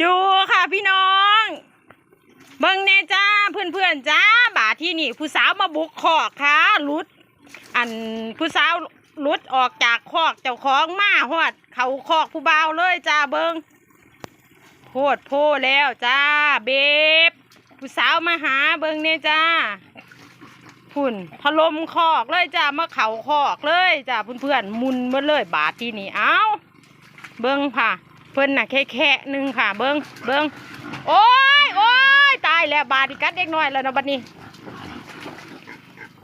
ดูค่ะพี่น้อง เบิ่งแน่จ้าเพื่อนเพื่อนๆจ้าบาดที่นี่ผู้สาวมาบุกคอกค่ะลุด อันผู้สาวลุดออกจากคอกเจ้าของมาหอด เขาคอกผู้เบาเลยจ้าเบิงโพดโพแล้วจ้าเบบผู้สาวมาหาเบิงเนี่ยจ้าพุ่นพลมคอกเลยจ้ามาเขาคอกเลยจ้าเพื่อนเพื่อนๆมุนมาเลยบาดที่นี่เอ้าเบิ้งค่ะ เพิ่นน่ะแค่แค่หนึ่งค่ะ เบิ้งเบิ้งโอ้ยโอ้ยตายแล้วบาดอีกัดเด็กน้อยแล้วนะบัดนี้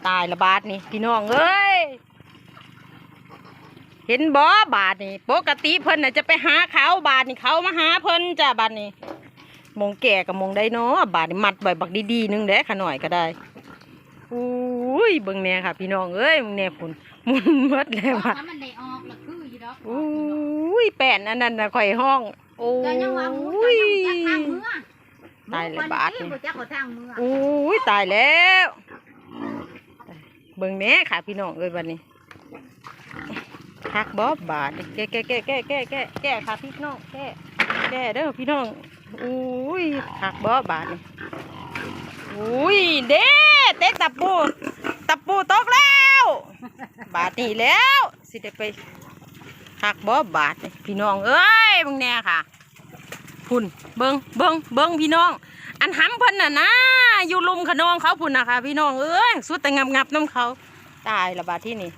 ตายละบาดนี่พี่น้องเอ้ยเห็นบ่บาดนี่ปกติเพิ่นน่ะจะไปหาเขาบาดนี่เขามาหาเพิ่นจ้าบาดนี่มงแก่กับมงได้เนาะบาดนี่มัดไว้บักดีๆนึงเด้ขะหน่อยก็ได้อุ้ยเบิ่งแน่ค่ะ พี่น้องเอ้ยมึงแน่พุ่นมุนหมดแล้วว่าอะมันได้ออกแล้วคืออยู่ดอกอุ้ ยแป้นอันนั้นน่ะข่อยห้อง โอ้ก็ยังว่าหมูยจะทางเมื่อตายเลยบาทนี่นี่บ่จักเขาทางเมื่ออุ้ยตายแล้วเบิ่งแหน่ค่ะพี่น้องเอ้ยวันนี้คักบอบบาทนี่แก้แก้แก้แก้แก้แก้แก้ค่ะพี่น้องแก้แก้เด้อพี่น้องอุ้ยคักบอบบาทนี่อุ้ยเด้เต็กตับปูตับปูตกแล้ว บาทนี่แล้ว สิได้ไป คักบอบบาทนี่พี่น้องเอ้ยมึงแน่ค่ะพุ่นเบิงเบิงเบิงพี่น้อง อันห้ำเพิ่นน่ะนะอยู่ลุมขนองเขาพุ่นนะคะพี่น้องเอ้ยสุดแต่งับงับน้ำเขาตายละบาดที่นี่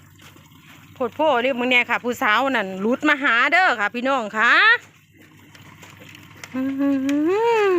โพดโพเรียกมึงเนี่ยค่ะ ผู้สาวนั่นหลุดมาหาเด้อค่ะ พี่น้องค่ะอื้อหือ